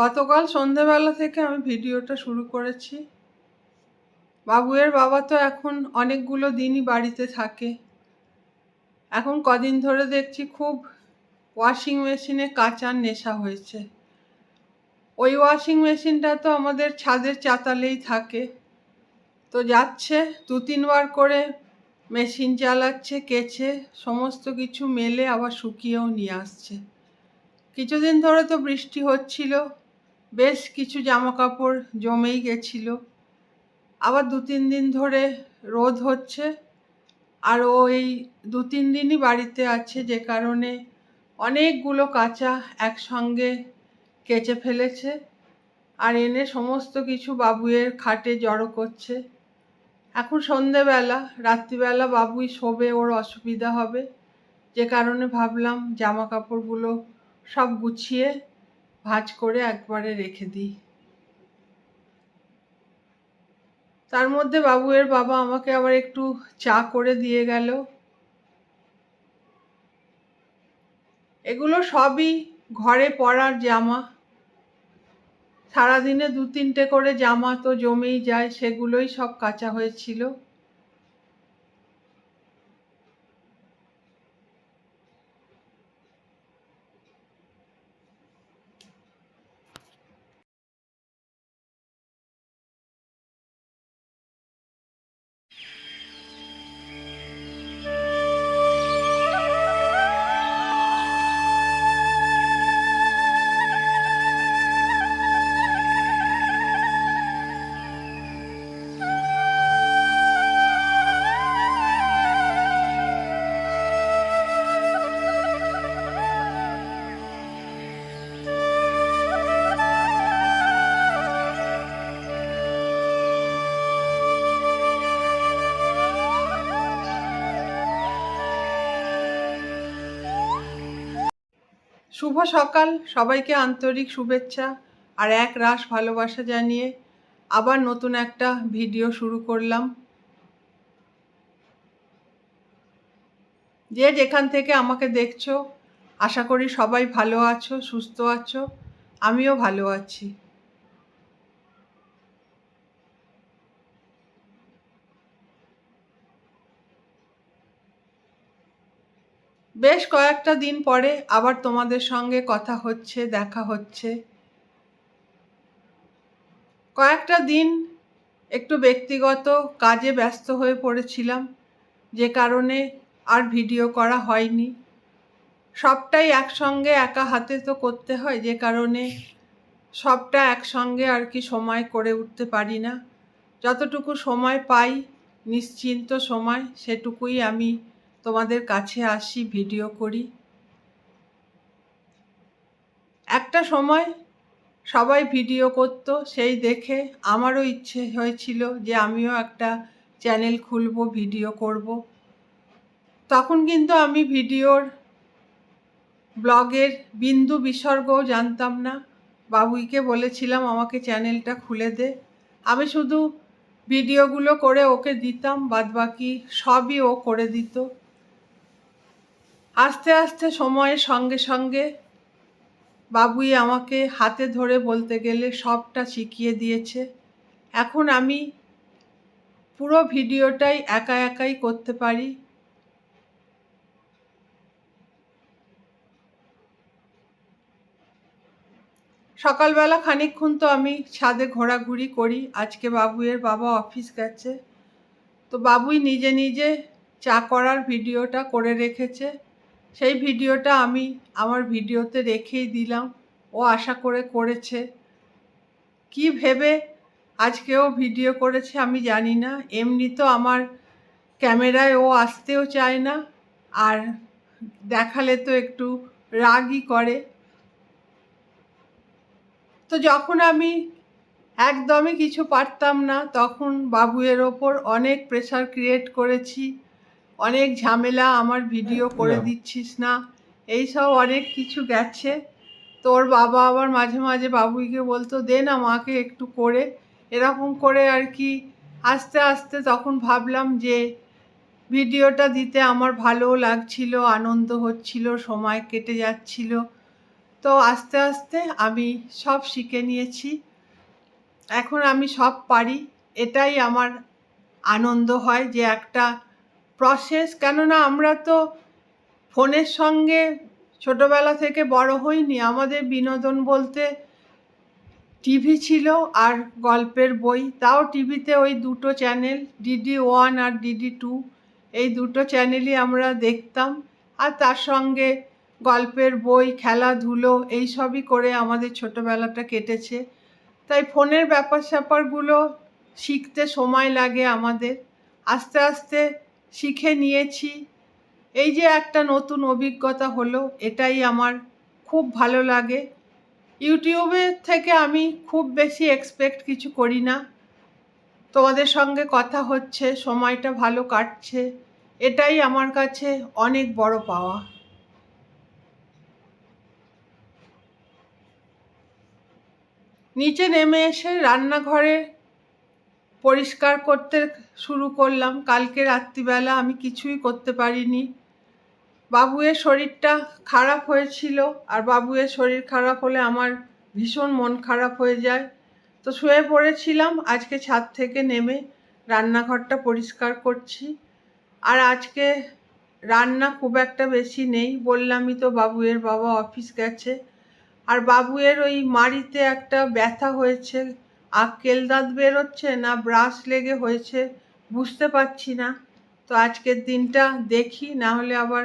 গতকাল সন্ধেবেলা থেকে আমি ভিডিওটা শুরু করেছি। বাবুয়ের বাবা তো এখন অনেকগুলো দিনই বাড়িতে থাকে। এখন কদিন ধরে দেখছি খুব ওয়াশিং মেশিনে কাচার নেশা হয়েছে। ওই ওয়াশিং মেশিনটা তো আমাদের ছাদের চাতালেই থাকে। তো যাচ্ছে দু তিনবার করে মেশিন চালাচ্ছে, কেচে, সমস্ত কিছু মেলে আবার শুকিয়েও নিয়ে আসছে। কিছুদিন ধরে তো বৃষ্টি হচ্ছিল। বেশ কিছু জামা কাপড় জমেই গেছিল। আবার দু তিন দিন ধরে রোদ হচ্ছে। আর ও এই দু তিন দিনই বাড়িতে আছে যে কারণে অনেকগুলো কাঁচা একসঙ্গে কেচে ফেলেছে। আর এনে সমস্ত কিছু বাবুয়ের খাটে জড়ো করছে। এখন সন্ধেবেলা, রাত্রিবেলা বাবুই শোবে, ওর অসুবিধা হবে। যে কারণে ভাবলাম জামা কাপড়গুলো সব গুছিয়ে ভাঁজ করে একবারে রেখে দিই। তার মধ্যে বাবুয়ের বাবা আমাকে আবার একটু চা করে দিয়ে গেল। এগুলো সবই ঘরে পরার জামা। সারাদিনে দু তিনটে করে জামা তো জমেই যায়, সেগুলোই সব কাঁচা হয়েছিল। শুভ সকাল, সবাইকে আন্তরিক শুভেচ্ছা আর এক রাস ভালোবাসা জানিয়ে আবার নতুন একটা ভিডিও শুরু করলাম। যে যেখান থেকে আমাকে দেখছ, আশা করি সবাই ভালো আছো, সুস্থ আছো, আমিও ভালো আছি। বেশ কয়েকটা দিন পরে আবার তোমাদের সঙ্গে কথা হচ্ছে, দেখা হচ্ছে। কয়েকটা দিন একটু ব্যক্তিগত কাজে ব্যস্ত হয়ে পড়েছিলাম, যে কারণে আর ভিডিও করা হয়নি। সবটাই একসঙ্গে একা হাতে তো করতে হয়, যে কারণে সবটা একসঙ্গে আর কি সময় করে উঠতে পারি না। যতটুকু সময় পাই, নিশ্চিন্ত সময়, সেটুকুই আমি তোমাদের কাছে আসি, ভিডিও করি। একটা সময় সবাই ভিডিও করতো, সেই দেখে আমারও ইচ্ছে হয়েছিল যে আমিও একটা চ্যানেল খুলব, ভিডিও করব। তখন কিন্তু আমি ভিডিওর ব্লগের বিন্দু বিসর্গও জানতাম না। বাবুইকে বলেছিলাম, আমাকে চ্যানেলটা খুলে দে। আমি শুধু ভিডিওগুলো করে ওকে দিতাম, বাদবাকি সবই ও করে দিত। আস্তে আস্তে সময়ের সঙ্গে সঙ্গে বাবুই আমাকে হাতে ধরে বলতে গেলে সবটা শিখিয়ে দিয়েছে। এখন আমি পুরো ভিডিওটাই একা একাই করতে পারি। সকালবেলা খানিকক্ষণ তো আমি ছাদে ঘোরাঘুরি করি। আজকে বাবুয়ের বাবা অফিস গেছে। তো বাবুই নিজে নিজে চা করার ভিডিওটা করে রেখেছে। সেই ভিডিওটা আমি আমার ভিডিওতে রেখেই দিলাম। ও আশা করে করেছে। কি ভেবে আজকেও ভিডিও করেছে আমি জানি না। এমনি তো আমার ক্যামেরায় ও আসতেও চায় না। আর দেখালে তো একটু রাগই করে। তো যখন আমি একদমই কিছু পারতাম না, তখন বাবুয়ের ওপর অনেক প্রেশার ক্রিয়েট করেছি। অনেক ঝামেলা আমার ভিডিও করে দিচ্ছিস না। এই সব অনেক কিছু গেছে। তোর বাবা আবার মাঝে মাঝে বাবুইকে বলতো দে না মাকে একটু করে। এরকম করে আর কি। আস্তে আস্তে তখন ভাবলাম যে ভিডিওটা দিতে আমার ভালো লাগছিল আনন্দ হচ্ছিল সময় কেটে যাচ্ছিল। তো আস্তে আস্তে আমি সব শিখে নিয়েছি। এখন আমি সব পারি। এটাই আমার আনন্দ হয় যে একটা প্রসেস কেননা আমরা তো ফোনের সঙ্গে ছোটবেলা থেকে বড় হইনি। আমাদের বিনোদন বলতে টিভি ছিল আর গল্পের বই। তাও টিভিতে ওই দুটো চ্যানেল ডিডি ওয়ান আর ডিডি টু এই দুটো চ্যানেলই আমরা দেখতাম। আর তার সঙ্গে গল্পের বই, খেলাধুলো, এই সবই করে আমাদের ছোটোবেলাটা কেটেছে। তাই ফোনের ব্যাপার স্যাপারগুলো শিখতে সময় লাগে আমাদের। আস্তে আস্তে শিখে নিয়েছি। এই যে একটা নতুন অভিজ্ঞতা হলো, এটাই আমার খুব ভালো লাগে। ইউটিউবের থেকে আমি খুব বেশি এক্সপেক্ট কিছু করি না। তোমাদের সঙ্গে কথা হচ্ছে, সময়টা ভালো কাটছে, এটাই আমার কাছে অনেক বড় পাওয়া। নিচে নেমে এসে রান্নাঘরে পরিষ্কার করতে শুরু করলাম। কালকে রাত্রিবেলা আমি কিছুই করতে পারিনি। বাবুয়ের শরীরটা খারাপ হয়েছিল আর বাবুয়ের শরীর খারাপ হলে আমার ভীষণ মন খারাপ হয়ে যায়। তো শুয়ে পড়েছিলাম, আজকে ছাদ থেকে নেমে রান্নাঘরটা পরিষ্কার করছি। আর আজকে রান্না খুব একটা বেশি নেই বললামই তো বাবুয়ের বাবা অফিস গেছে। আর বাবুয়ের ওই মাড়িতে একটা ব্যথা হয়েছে। আক্কেল দাঁত বেরোচ্ছে না, ব্রাশ লেগে হয়েছে, বুঝতে পারছি না। তো আজকের দিনটা দেখি, না হলে আবার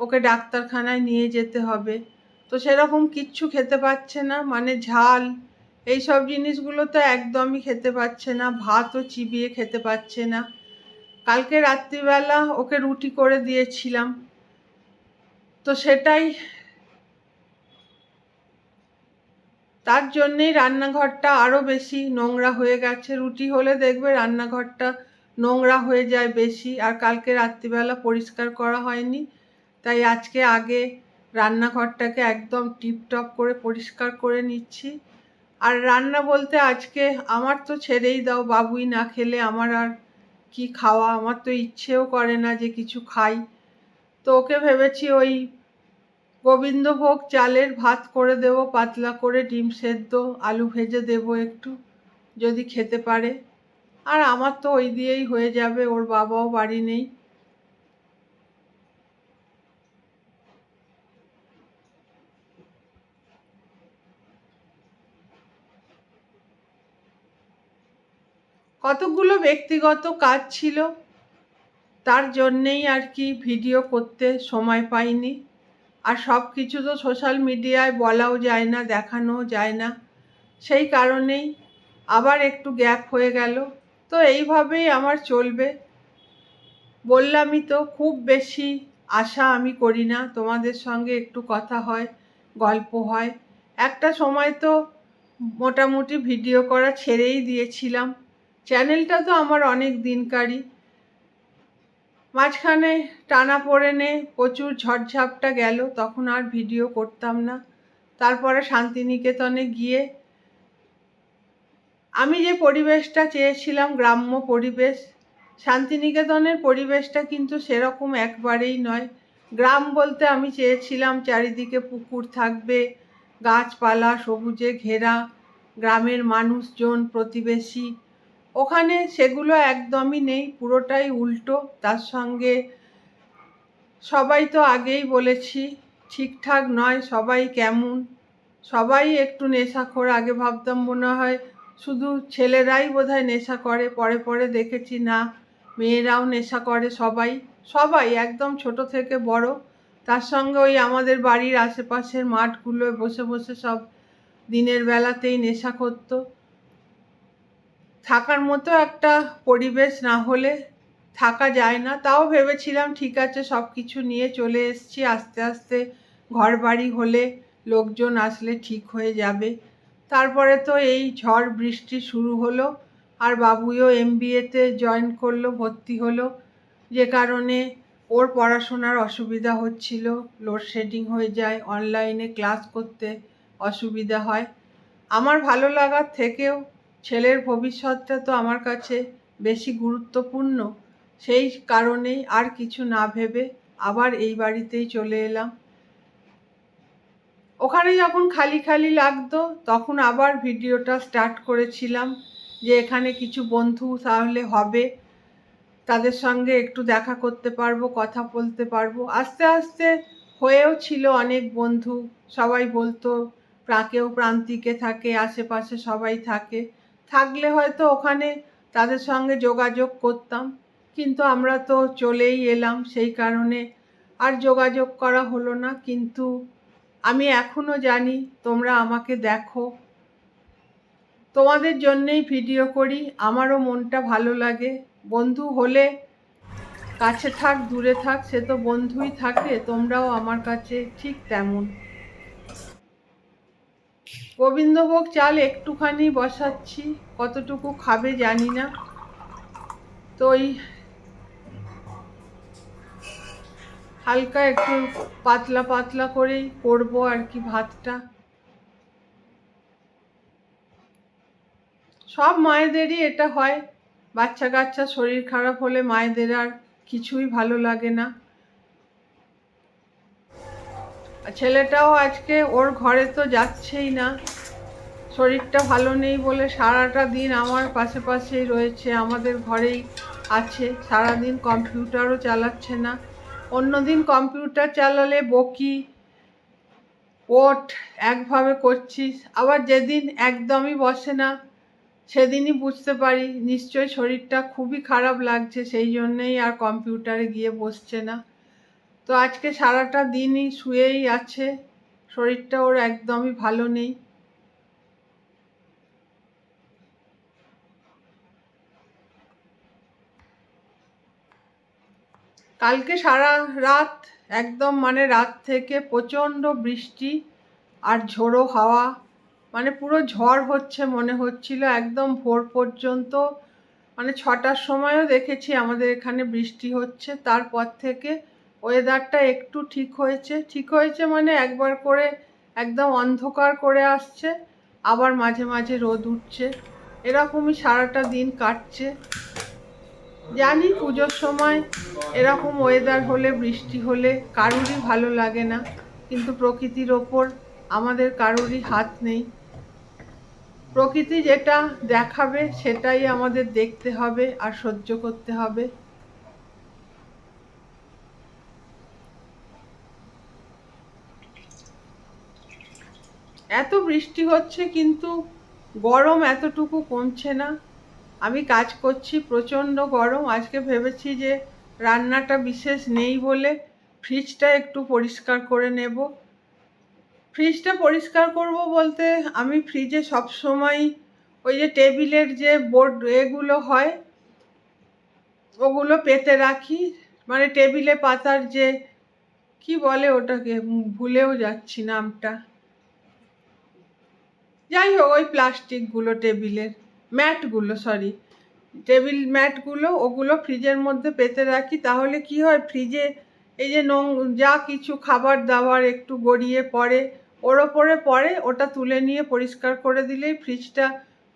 ওকে ডাক্তারখানায় নিয়ে যেতে হবে। তো সেরকম কিচ্ছু খেতে পাচ্ছে না মানে ঝাল। এই সব জিনিসগুলো তো একদমই খেতে পাচ্ছে না, ভাতও চিবিয়ে খেতে পাচ্ছে না। কালকে রাত্রিবেলা ওকে রুটি করে দিয়েছিলাম। তো সেটাই তার জন্যেই রান্নাঘরটা আরও বেশি নোংরা হয়ে গেছে। রুটি হলে দেখবে রান্নাঘরটা নোংরা হয়ে যায় বেশি আর কালকে রাত্রিবেলা পরিষ্কার করা হয়নি। তাই আজকে আগে রান্নাঘরটাকে একদম টিপটপ করে পরিষ্কার করে নিচ্ছি। আর রান্না বলতে আজকে আমার তো ছেড়েই দাও, বাবুই না খেলে আমার আর কি খাওয়া? আমার তো ইচ্ছেও করে না যে কিছু খাই। তো ওকে ভেবেছি ওই গোবিন্দভোগ চালের ভাত করে দেব, পাতলা করে ডিম সেদ্ধ, আলু ভেজে দেব একটু, যদি খেতে পারে। আর আমার তো ওই দিয়েই হয়ে যাবে, ওর বাবাও বাড়ি নেই। কতগুলো ব্যক্তিগত কাজ ছিল, তার জন্যেই আর কি ভিডিও করতে সময় পাইনি। আর সব কিছু তো সোশ্যাল মিডিয়ায় বলাও যায় না, দেখানোও যায় না। সেই কারণেই আবার একটু গ্যাপ হয়ে গেল। তো এইভাবেই আমার চলবে। বললামই তো, খুব বেশি আশা আমি করি না। তোমাদের সঙ্গে একটু কথা হয়, গল্প হয়। একটা সময় তো মোটামুটি ভিডিও করা ছেড়েই দিয়েছিলাম। চ্যানেলটা তো আমার অনেক দিনকারই। মাঝখানে টানা পড়ে নে, প্রচুর ঝড়ঝাপটা গেল, তখন আর ভিডিও করতাম না। তারপরে শান্তিনিকেতনে গিয়ে আমি যে পরিবেশটা চেয়েছিলাম, গ্রাম্য পরিবেশ, শান্তিনিকেতনের পরিবেশটা কিন্তু সেরকম একবারেই নয়। গ্রাম বলতে আমি চেয়েছিলাম, চারিদিকে পুকুর থাকবে, গাছপালা সবুজে ঘেরা, গ্রামের মানুষজন, প্রতিবেশী ওখানে সেগুলো একদমই নেই, পুরোটাই উল্টো। তার সঙ্গে সবাই তো আগেই বলেছি, ঠিকঠাক নয়, সবাই কেমন। সবাই একটু নেশাখোর, আগে ভাবতাম মনে হয় শুধু ছেলেরাই বোধহয় নেশা করে, পরে পরে দেখেছি না, মেয়েরাও নেশা করে সবাই সবাই একদম ছোট থেকে বড়। তার সঙ্গে ওই আমাদের বাড়ির আশেপাশের মাঠগুলোয় বসে বসে সব দিনের বেলাতেই নেশা করতো। থাকার মতো একটা পরিবেশ না হলে থাকা যায় না। তাও ভেবেছিলাম, ঠিক আছে সব কিছু নিয়ে চলে এসছি। আস্তে আস্তে ঘর বাড়ি হলে লোকজন আসলে ঠিক হয়ে যাবে। তারপরে তো এই ঝড় বৃষ্টি শুরু হলো, আর বাবুইও এম বিএতে জয়েন করল, ভর্তি হলো। যে কারণে ওর পড়াশোনার অসুবিধা হচ্ছিল, লোডশেডিং হয়ে যায়, অনলাইনে ক্লাস করতে অসুবিধা হয়। আমার ভালো লাগার থেকেও ছেলের ভবিষ্যৎটা তো আমার কাছে বেশি গুরুত্বপূর্ণ। সেই কারণেই আর কিছু না ভেবে আবার এই বাড়িতেই চলে এলাম। ওখানে যখন খালি খালি লাগতো, তখন আবার ভিডিওটা স্টার্ট করেছিলাম যে এখানে কিছু বন্ধু তাহলে হবে, তাদের সঙ্গে একটু দেখা করতে পারব, কথা বলতে পারব। আস্তে আস্তে হয়েও ছিল অনেক বন্ধু, সবাই বলতো, প্রাকেও প্রান্তিকে থাকে, আশেপাশে সবাই থাকে। থাকলে হয়তো ওখানে তাদের সঙ্গে যোগাযোগ করতাম। কিন্তু আমরা তো চলেই এলাম, সেই কারণে আর যোগাযোগ করা হলো না। কিন্তু আমি এখনও জানি, তোমরা আমাকে দেখো। তোমাদের জন্যেই ভিডিও করি, আমারও মনটা ভালো লাগে। বন্ধু হলে কাছে থাক, দূরে থাক, সে তো বন্ধুই থাকে, তোমরাও আমার কাছে ঠিক তেমন। গোবিন্দভোগ চাল একটুখানি বসাচ্ছি, কতটুকু খাবে জানি না। তো ওই হালকা একটু পাতলা পাতলা করেই করব আর কি ভাতটা। সব মায়েদেরই এটা হয়, বাচ্চা কাচ্চা শরীর খারাপ হলে মায়েদের আর কিছুই ভালো লাগে না। ছেলেটাও আজকে ওর ঘরে তো যাচ্ছেই না। শরীরটা ভালো নেই বলে সারাটা দিন আমার পাশে পাশেই রয়েছে, আমাদের ঘরেই আছে। সারাদিন কম্পিউটারও চালাচ্ছে না। অন্যদিন কম্পিউটার চালালে বকি, ওট একভাবে করছিস। আবার যেদিন একদমই বসে না, সেদিনই বুঝতে পারি নিশ্চয় শরীরটা খুবই খারাপ লাগছে, সেই জন্যেই আর কম্পিউটারে গিয়ে বসছে না। তো আজকে সারাটা দিনই শুয়েই আছে। শরীরটা ওর একদমই ভালো নেই। কালকে সারা রাত, একদম মানে রাত থেকে প্রচণ্ড বৃষ্টি আর ঝোড়ো হাওয়া মানে পুরো ঝড় হচ্ছে মনে হচ্ছিল একদম ভোর পর্যন্ত। মানে ছটার সময়ও দেখেছি আমাদের এখানে বৃষ্টি হচ্ছে। তারপর থেকে ওয়েদারটা একটু ঠিক হয়েছে। ঠিক হয়েছে মানে একবার করে একদম অন্ধকার করে আসছে, আবার মাঝে মাঝে রোদ উঠছে। এরকমই সারাটা দিন কাটছে। জানি পুজোর সময় এরকম ওয়েদার হলে, বৃষ্টি হলে কারুরই ভালো লাগে না। কিন্তু প্রকৃতির ওপর আমাদের কারুরই হাত নেই। প্রকৃতি যেটা দেখাবে সেটাই আমাদের দেখতে হবে আর সহ্য করতে হবে। এত বৃষ্টি হচ্ছে কিন্তু গরম এতটুকু কমছে না। আমি কাজ করছি, প্রচণ্ড গরম। আজকে ভেবেছি যে রান্নাটা বিশেষ নেই বলে ফ্রিজটা একটু পরিষ্কার করে নেব। ফ্রিজটা পরিষ্কার করব বলতে আমি ফ্রিজে সব সময় ওই যে টেবিলের যে বোর্ড এগুলো হয়, ওগুলো পেতে রাখি। মানে টেবিলে পাতার যে, কি বলে ওটাকে? ভুলেও যাচ্ছি নামটা। যাই হোক, ওই প্লাস্টিকগুলো টেবিলের ম্যাটগুলো সরি টেবিল ম্যাটগুলো, ওগুলো ফ্রিজের মধ্যে পেতে রাখি। তাহলে কি হয়, ফ্রিজে এই যে নোং, যা কিছু খাবার দাবার একটু গড়িয়ে পড়ে, ওর ওপরে পড়ে, ওটা তুলে নিয়ে পরিষ্কার করে দিলেই ফ্রিজটা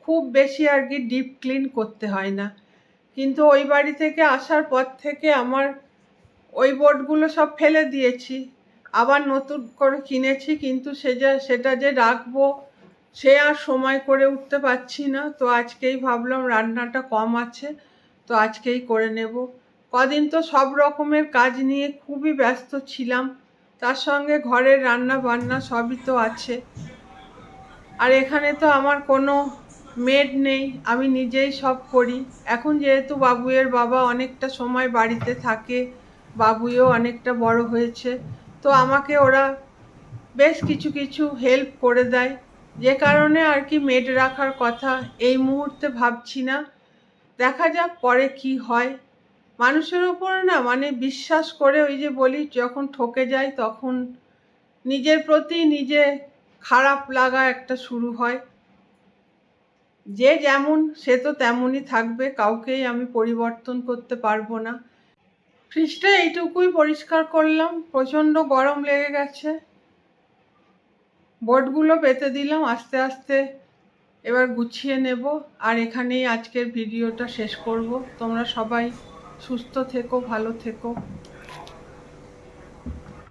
খুব বেশি আর কি ডিপ ক্লিন করতে হয় না। কিন্তু ওই বাড়ি থেকে আসার পর থেকে আমার ওই বোর্ডগুলো সব ফেলে দিয়েছি। আবার নতুন করে কিনেছি, কিন্তু সে যা সেটা যে রাখব সে আর সময় করে উঠতে পারছি না। তো আজকেই ভাবলাম রান্নাটা কম আছে, তো আজকেই করে নেব। কদিন তো সব রকমের কাজ নিয়ে খুবই ব্যস্ত ছিলাম। তার সঙ্গে ঘরের রান্না বান্না সবই তো আছে। আর এখানে তো আমার কোনো মেড নেই, আমি নিজেই সব করি। এখন যেহেতু বাবুয়ের বাবা অনেকটা সময় বাড়িতে থাকে, বাবুইও অনেকটা বড় হয়েছে, তো আমাকে ওরা বেশ কিছু কিছু হেল্প করে দেয়। যে কারণে আর কি মেড রাখার কথা এই মুহূর্তে ভাবছি না। দেখা যাক পরে কি হয়। মানুষের ওপর না মানে বিশ্বাস করে ওই যে বলি, যখন ঠকে যায় তখন নিজের প্রতি নিজে খারাপ লাগা একটা শুরু হয়। যে যেমন, সে তো তেমনই থাকবে, কাউকেই আমি পরিবর্তন করতে পারব না। ফ্রিজটা এইটুকুই পরিষ্কার করলাম, প্রচণ্ড গরম লেগে গেছে। বোর্ডগুলো পেতে দিলাম আস্তে আস্তে। এবার গুছিয়ে নেব। আর এখানেই আজকের ভিডিওটা শেষ করব। তোমরা সবাই সুস্থ থেকো, ভালো থেকো।